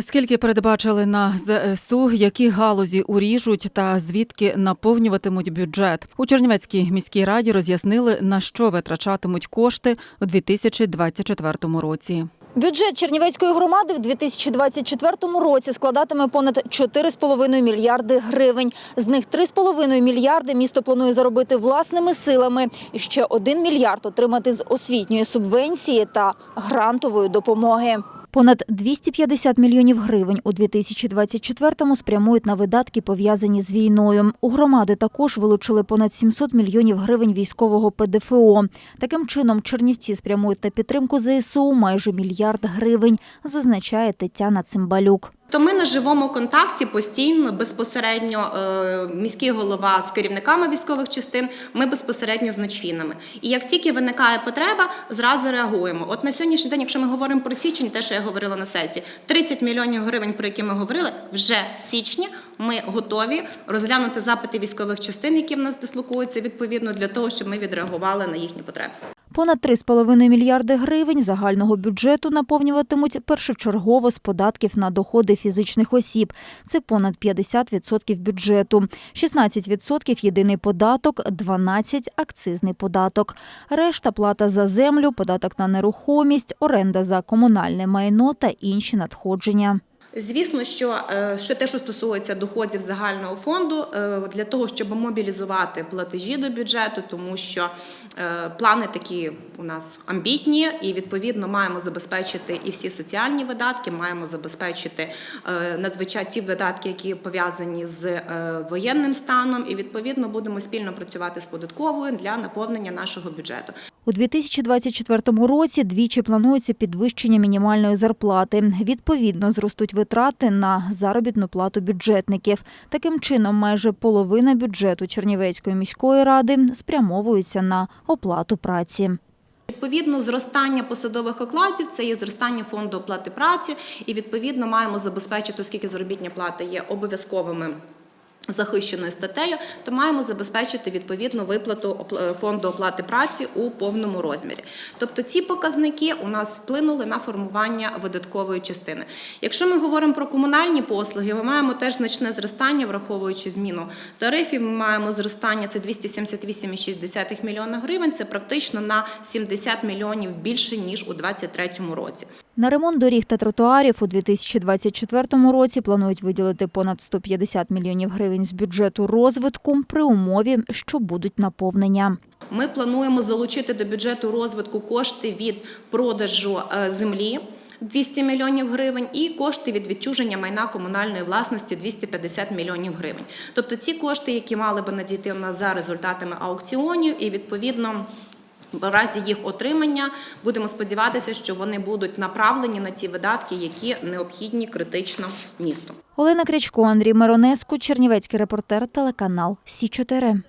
Скільки передбачили на ЗСУ, які галузі уріжуть та звідки наповнюватимуть бюджет у Чернівецькій міській раді роз'яснили на що витрачатимуть кошти у 2024 році. Бюджет Чернівецької громади в 2024 році складатиме понад 4,5 мільярди гривень. З них 3,5 мільярди місто планує заробити власними силами і ще 1 мільярд отримати з освітньої субвенції та грантової допомоги. Понад 250 мільйонів гривень у 2024-му спрямують на видатки, пов'язані з війною. У громади також вилучили понад 700 мільйонів гривень військового ПДФО. Таким чином, Чернівці спрямують на підтримку ЗСУ майже мільярд гривень, зазначає Тетяна Цимбалюк. То ми на живому контакті постійно безпосередньо е, міський голова з керівниками військових частин. Ми безпосередньо з начфінами. І як тільки виникає потреба, зразу реагуємо. От на сьогоднішній день, якщо ми говоримо про січень, те, що я говорила на сесії, 30 мільйонів гривень, про які ми говорили, вже в січні ми готові розглянути запити військових частин, які в нас дислокуються відповідно для того, щоб ми відреагували на їхні потреби. Понад 3,5 мільярди гривень загального бюджету наповнюватимуть першочергово з податків на доходи фізичних осіб. Це понад 50% бюджету. 16% – єдиний податок, 12% – акцизний податок. Решта – плата за землю, податок на нерухомість, оренда за комунальне майно та інші надходження. Звісно, що е, ще те, що стосується доходів загального фонду, е, для того, щоб мобілізувати платежі до бюджету, тому що е, плани такі у нас амбітні, і відповідно маємо забезпечити і всі соціальні видатки, маємо забезпечити надзвичайно ті видатки, які пов'язані з воєнним станом, і відповідно будемо спільно працювати з податковою для наповнення нашого бюджету. У 2024 році двічі планується підвищення мінімальної зарплати. Відповідно, зростуть витрати на заробітну плату бюджетників. Таким чином, майже половина бюджету Чернівецької міської ради спрямовується на оплату праці. Відповідно, зростання посадових окладів це є зростання фонду оплати праці, і відповідно маємо забезпечити, оскільки заробітня плата є обов'язковими. Захищеною статтею, то маємо забезпечити відповідну виплату фонду оплати праці у повному розмірі. Тобто ці показники у нас вплинули на формування видаткової частини. Якщо ми говоримо про комунальні послуги, ми маємо теж значне зростання, враховуючи зміну тарифів. Ми маємо зростання це 278,6 мільйона гривень. Це практично на 70 мільйонів більше ніж у 2023 році. На ремонт доріг та тротуарів у 2024 році планують виділити понад 150 мільйонів гривень з бюджету розвитку при умові, що будуть наповнення. Ми плануємо залучити до бюджету розвитку кошти від продажу землі. 200 мільйонів гривень і кошти від відчуження майна комунальної власності 250 мільйонів гривень. Тобто ці кошти, які мали би надійти у нас за результатами аукціонів, і відповідно. В разі їх отримання будемо сподіватися, що вони будуть направлені на ті видатки, які необхідні критично місту. Олена Крячко, Андрій Миронеску, Чернівецький репортер, телеканал Сі 4